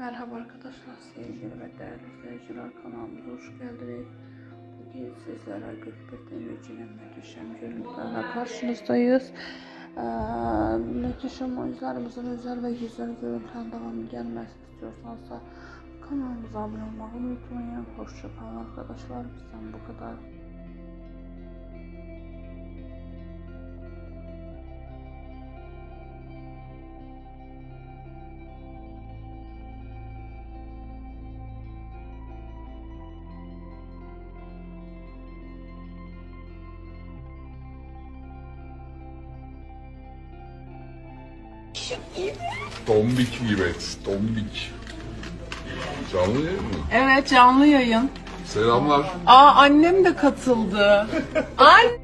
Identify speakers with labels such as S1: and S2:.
S1: Merhaba arkadaşlar, sevgili ve değerli izleyiciler kanalımıza hoş geldiniz. Bugün sizlere Gökbek Demirci'nin Müthişem görüntülerle karşınızdayız. Ee, Müthişem oyuncularımızın özel ve güzel görüntülerin devamı gelmesini istiyorsanız kanalımıza abone olmayı unutmayın. Hoşçakalın arkadaşlar, bizden bu kadar.
S2: Tombik evet, tombik. Canlı yayın mı?
S3: Evet canlı yayın.
S2: Selamlar.
S3: Aa annem de katıldı. Anne.